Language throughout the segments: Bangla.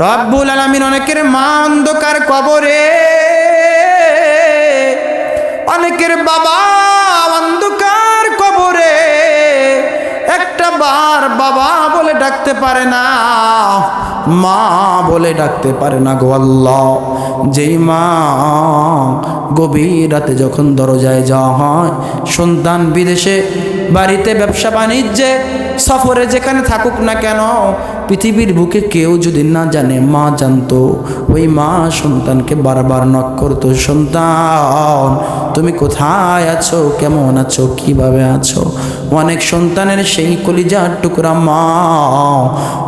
রব্বুল আলমিন অনেকের মা অন্ধকার কবরে, অনেকের বাবা অন্ধকার কবরে, একটা বার বাবা বলে ডাকতে পারে না, মা বলে ডাকতে পারে না গো আল্লাহ। যেই মা গভীর রাতে যখন দরজায় যাওয়া হয়, সন্তান বিদেশে বাড়িতে ব্যবসা বাণিজ্যে, সফরে যেখানে থাকুক না কেন পৃথিবীর বুকে কেউ যদি না জানে, মা জানতো, ওই মা সন্তানকে বারবার নক করতো, সন্তান, তুমি কোথায় আছো? কেমন আছো? কীভাবে আছো? অনেক সন্তানের সেই কলিজার টুকরা মা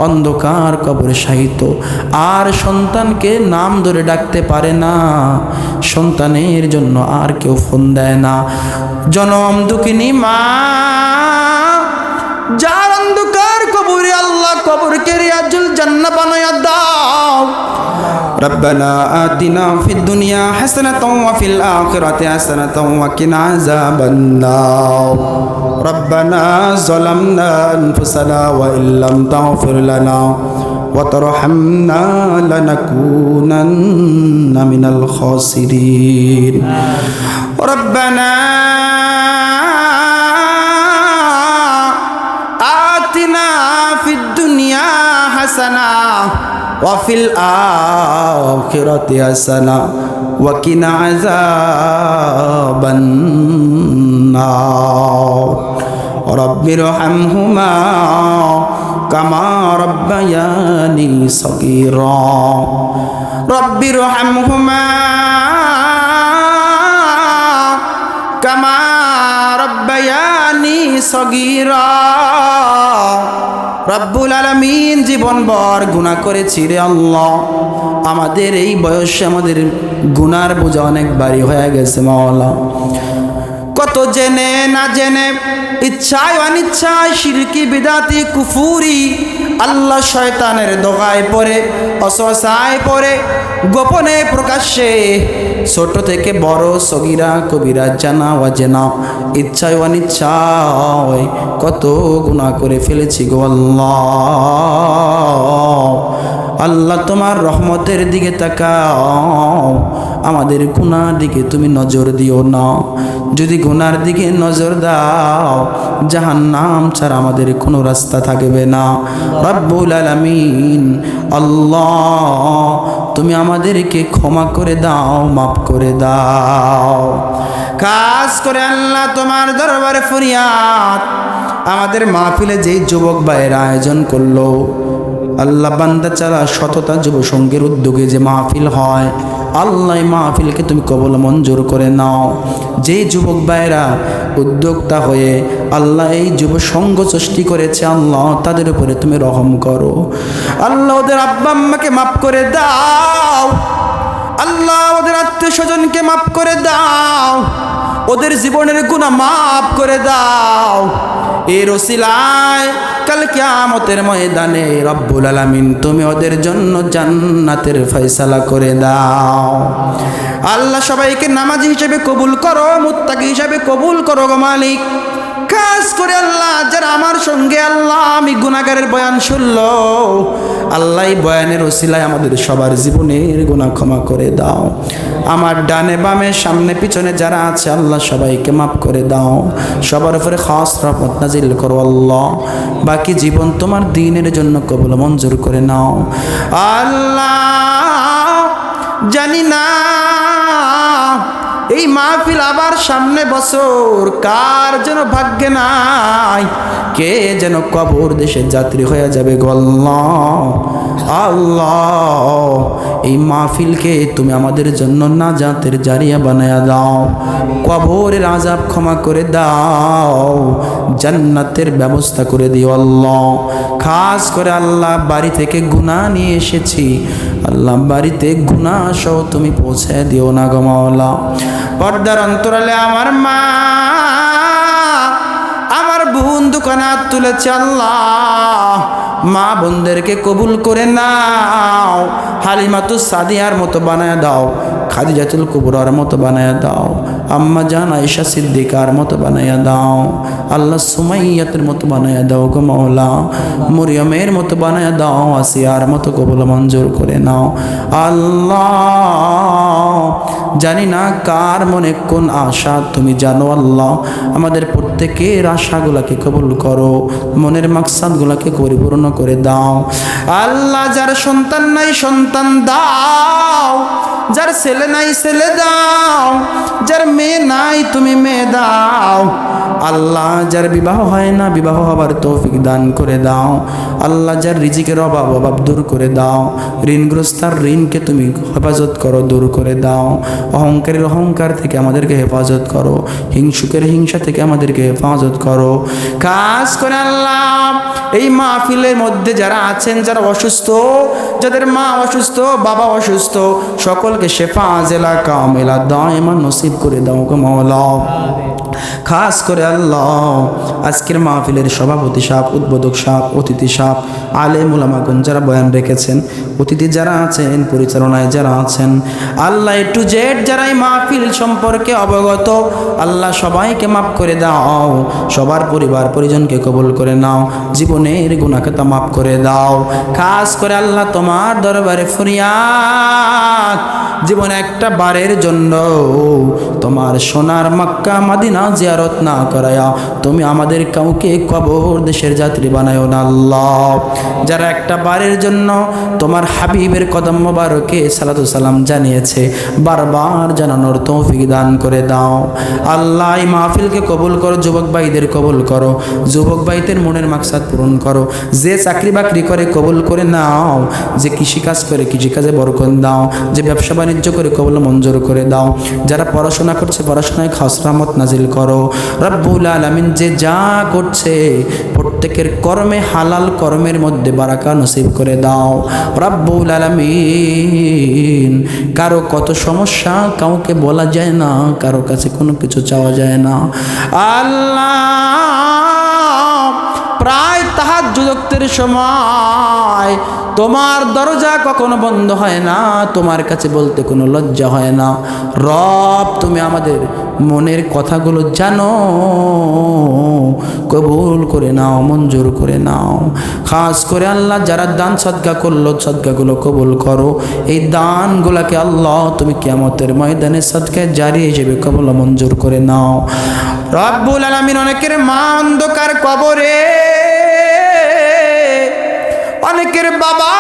অন্ধকার কবরে সাহিত্য আর সন্তানকে নাম ধরে ডাকতে পারে না। সন্তানের জন্য আর কেউ ফোন দেয় না। জনম দুঃখিনী মা, যার অন্ধকার কবরকে রিয়াজুল জান্না বানায়া দাও ربنا آتنا في الدنيا حسنة وفي الآخرة حسنة وقنا عذاب النار ربنا ظلمنا أنفسنا وإن لم تغفر لنا وترحمنا لنكونن من الخاسرين ربنا حسنا وفي الآخرة حسنا وكنا عذاب النار. رب ارحمهما كما ربياني صغيرا. رب ارحمهما كما ربياني صغيرا. রব্বুল আলমিন জীবন গুণা করেছি রে আল্লাহ। আমাদের এই বয়সে আমাদের গুনার বোঝা অনেক বাড়ি হয়ে গেছে মাওলা কত জেনে না জেনে, ইচ্ছায় অনিচ্ছায় শিরকি, বিদাতি, কুফুরি আল্লাহ শয়তানের দোগায় পরে অসায় পরে গোপনে প্রকাশ্যে। ছোট থেকে বড় সগিরা, কবিরা জানা অজেনা, ইচ্ছায় অনিচ্ছায় কত গুণা করে ফেলেছি গো আল্লাহ। আল্লাহ তোমার রহমতের দিকে তাকাও। আমাদের গুনার দিকে তুমি নজর দিও না। যদি গুনার দিকে নজর দাও জাহান নাম ছাড়া আমাদের কোনো রাস্তা থাকবে না। রব্বুল আলামিন, আল্লাহ, তুমি আমাদেরকে ক্ষমা করে দাও, মাফ করে দাও। কাজ করে আল্লাহ তোমার দরবারে ফরিয়াদ। আমাদের মাহফিলে যেই যুবক ভাইয়ের আয়োজন করল আল্লাহ বান্দা চালা সততা যুব সঙ্গের উদ্যোগে যে মাহফিল হয়, আল্লাহ মাহফিলকে তুমি কবল মঞ্জুর করে নাও। যে যুবক ভাইরা উদ্যোক্তা হয়ে আল্লাহ এই যুব সঙ্গ সৃষ্টি করেছে, আল্লাহ তাদের উপরে তুমি রহম করো। আল্লাহ ওদের আব্বা আম্মাকে মাফ করে দাও। আল্লাহ ওদের আত্মীয় স্বজনকে মাফ করে দাও। ওদের জীবনের গুণা মাফ করে দাও। এর ওসিলায় কাল কিয়ামতের ময়দানে রব্বুল আলামিন তুমি ওদের জন্য জান্নাতের ফয়সালা করে দাও। আল্লাহ সবাইকে নামাজি হিসেবে কবুল করো, মুত্তাকি হিসেবে কবুল করো গো মালিক। কাজ করে আল্লাহ, যারা আমার সঙ্গে আল্লাহ, আমি গুণাগারের বয়ান শুনল, আল্লাহ বয়ানের ওসিলায় আমাদের সবার জীবনের গুণা ক্ষমা করে দাও। আমার ডানে বামে, সামনে পিছনে যারা আছে, আল্লাহ সবাইকে মাফ করে দাও। সবার উপরে খাস রহমত নাজিল করো আল্লাহ। বাকি জীবন তোমার দিনের জন্য কবল মঞ্জুর করে নাও। আল্লাহ, জানি না এই মাহফিল আবার সামনে বছর কার যেন ভাগ্যে নাই। কে যেন কবর দেশে যাত্রী হয়ে যাবে গল্লাহ আল্লাহ? এই মাহফিলকে তুমি আমাদের জন্য না জাতের জারিয়া বানায়া দাও। কবরের আজাব ক্ষমা করে দাও। জান্নাতের ব্যবস্থা করে দিও আল্লাহ। খাস করে আল্লাহ, বাড়ি থেকে গুনাহ নিয়ে এসেছি। আল্লাহ, বাড়িতে গুনাহ সহ তুমি পৌঁছে দিও না গমাওয়ালা পর্দার অন্তরালে আমার মা বোন দোকানাত তুলেছে আল্লাহ। মা বোনদেরকে কবুল করে নাও। হালিমাতু সাদিয়ার মতো বানায় দাও। খাদিজাতুল কুবরার মতো বানায় দাও। আম্মা জান আয়েশা সিদ্দিকার মতো বানায় দাও। আল্লাহ সুমাইয়াতের মতো বানায় দাও গো মাওলা। মরিয়মের মতো বানায় দাও। আসিয়ার মতো কবুল মঞ্জুর করে নাও। আল্লাহ জানি না কার মনে কোন আশা। তুমি জানো আল্লাহ, আমাদের প্রত্যেকের আশাগুলাকে কবুল করো, মনের মাকসাদগুলাকে পরিপূর্ণ করে দাও। আল্লাহ যার সন্তান নাই, সন্তান দাও। যার ছেলে নাই, ছেলে দাও। যার মেয়ে নাই, তুমি মেয়ে দাও। আল্লাহ যার বিবাহ হয় না, বিবাহ হবার তৌফিক দান করে দাও। আল্লাহ যার রিজিকের অভাব অভাব দূর করে দাও। ঋণগ্রস্তার ঋণকে তুমি হেফাজত করো, দূর করে দাও। অহংকারের অহংকার থেকে আমাদেরকে হেফাজত করো। হিংসুকের হিংসা থেকে আমাদেরকে হেফাজত করো। কাজ করে আল্লাহ, এই মাহফিলের মধ্যে যারা আছেন, যারা অসুস্থ, যাদের মা অসুস্থ, বাবা অসুস্থ, সকলকে শেফা, জেলা, কামেলা, দায়মা নসিব করে দাও গো মাওলা। খাস করে আল্লাহ। আজকের মাহফিলের সভাপতি সাপ উদ্বোধক সাপ অতিথি সাপ আলে মুলামাগুন যারা বয়ান রেখেছেন, অতিথি যারা আছেন, পরিচালনায় যারা আছেন, আল্লাহ টু জেড যারা এই মাহফিল সম্পর্কে অবগত, আল্লাহ সবাইকে মাফ করে দাও, সবার পরিবার পরিজনকে কবল করে নাও, জীবনের গুণাকে তা মাফ করে দাও। খাস করে আল্লাহ তোমার দরবারে ফরিয়াদ। জীবনে একটা বারের জন্য। তোমার সোনার মক্কা মাদিনা জিয়ারত না করায়া তুমি আমাদের কাউকে কবর দেশের যাত্রী বানায়ো না আল্লাহ। যারা একটা বারের জন্য তোমার হাবিবের কদম মোবারকে সালাতু সালাম জানিয়েছে, বারবার জানানোর তৌফিক দান করে দাও। আল্লাহ, এই মাহফিলকে কবুল করো, যুবক ভাইদের কবুল করো, যুবক ভাইদের মনের মাকসাদ পূরণ করো। যে চাকরি বাকরি করে কবুল করে নাও, যে কৃষিকাজ করে কৃষিকাজে বরকন দাও, যে ব্যবসা বাণিজ্য করে, কবুল মঞ্জুর করে দাও। যারা পড়াশোনা করছে, পড়াশোনায় খাস রহমত নাজিল করো। রব্বুল আলমিন যে যা করছে, প্রত্যেকের কর্মে হালাল, কর্মের মধ্যে বারাকা নসিব করে দাও। রব্বুল আলমিন, কারও কত সমস্যা কাউকে বলা যায় না, কারও কাছে কোনো কিছু চাওয়া যায় না। আল্লাহ যুক্তের সময়, তোমার দরজা কখনো বন্ধ হয় না, তোমার কাছে বলতে কোনো লজ্জা হয় না। রব, তুমি আমাদের মনের কথাগুলো জানো, কবুল করে নাও, মঞ্জুর করে নাও। খাস করে আল্লাহ, যারা দান সদকা করল সদকাগুলো কবুল করো। এই দানগুলাকে আল্লাহ তুমি কেমতের ময়দানে সদকায় জারি হিসেবে কবল মঞ্জুর করে নাও। রব্বুল আলমিন অনেকের মা অন্ধকার কবরে অনেকের বাবা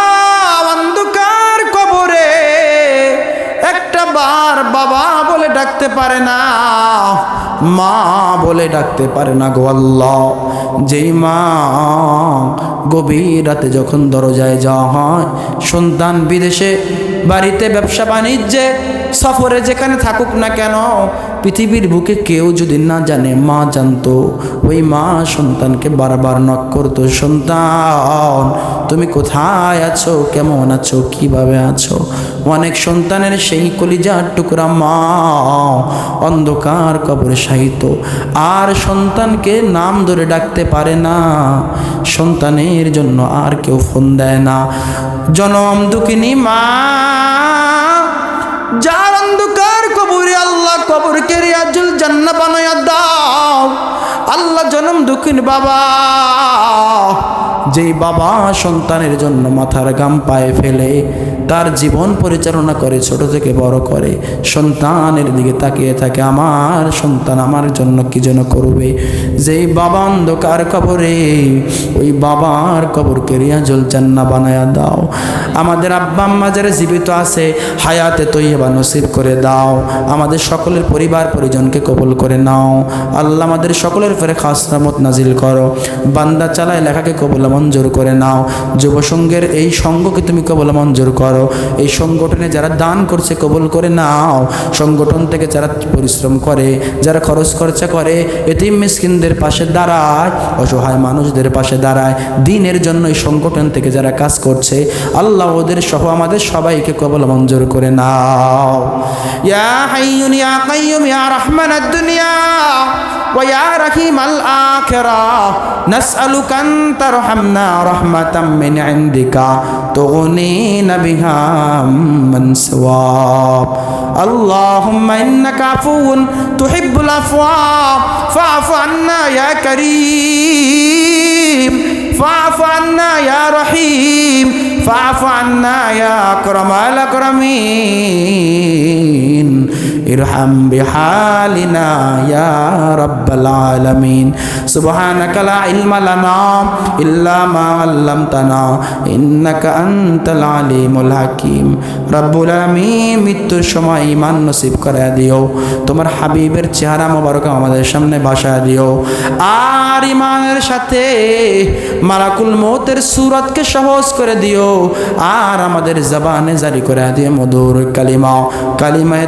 অন্ধকার কবরে একটা বার বাবা বলে ডাকতে পারে না, মা বলে ডাকতে পারে না গো আল্লাহ। যেই মা গভীর রাতে যখন দরজায় যাওয়া হয়, সন্তান বিদেশে বাড়িতে ব্যবসা বাণিজ্যে সফরে যেখানে থাকুক না কেন, পৃথিবীর বুকে কেউ যদি না জানে, মা জানতো, ওই মা সন্তানকে বারবার নক করতো, সন্তান, তুমি কোথায় আছো? কেমন আছো? কীভাবে আছো? অনেক সন্তানের সেই কলিজার টুকরা মা অন্ধকার কবরে সাহিত্য আর সন্তানকে নাম ধরে ডাকতে পারে না। সন্তানের জন্য আর কেউ ফোন দেয় না। জনম দুঃখিনী মা যার অন্ধকার কবরে আল্লাহ কবরকে রিয়াজুল জান্না বানাইয়া দাও। আল্লাহ জনম দুঃখিন বাবা। যেই বাবা সন্তানের জন্য মাথার গাম পায়ে ফেলে তার জীবন পরিচালনা করে, ছোট থেকে বড় করে। সন্তানের দিকে তাকিয়ে থাকে, আমার সন্তান আমার জন্য কি যেন করবে? যেই বাবা অন্ধকার কবরে, ওই বাবার কবরকে রিয়াজুল জান্না বানায়া দাও। আমাদের আব্বা আম্মা যারা জীবিত আছে, হায়াতে তৈবা নসিব করে দাও। আমাদের সকলের পরিবার পরিজনকে কবল করে নাও। আল্লাহ আমাদের সকলের ফেরে খাস রহমত নাজিল করো। বান্দা চালায় লেখাকে কবল মঞ্জুর করে নাও। যুব সংঘের এই সঙ্গকে তুমি কবল মঞ্জুর করো। এই সংগঠনে যারা দান করছে কবল করে নাও সংগঠন থেকে যারা পরিশ্রম করে যারা খরচ খরচা করে এতিম মিসকিনদের পাশে দাঁড়ায় অসহায় মানুষদের পাশে দাঁড়ায় দিনের জন্য এই সংগঠন থেকে যারা কাজ করছে আল্লাহ ওদের সহ আমাদের সবাইকে কবল মঞ্জুর করে নাও ইয়া হাইয়ুন ইয়া কাইয়ুম ইয়া রাহমানাদ দুনিয়া ويا رحيم الآخرة نسألك أن ترحمنا رحمة من عندك تغنينا بها هاما سواب اللهم إنك عفو تحب العفو فاعف عنا يا كريم. فاعف عنا يا رحيم. فاعف عنا يا أكرم الأكرمين. ارحم بحالنا يا رب العالمين سبحانك لا علم لنا إلا ما علمتنا إنك أنت العليم الحكيم رب العالمين মৃত্যুর সময় ইমান নসিব করে দিও তোমার হাবিবের চেহারা মোবারক আমাদের সামনে ভাষা দিও আর ইমানের সাথে মালাকুল মৌতের সুরতকে সহজ করে দিও আর আমাদের জবানে জারি করে দিও মধুর কালিমা কালিমায়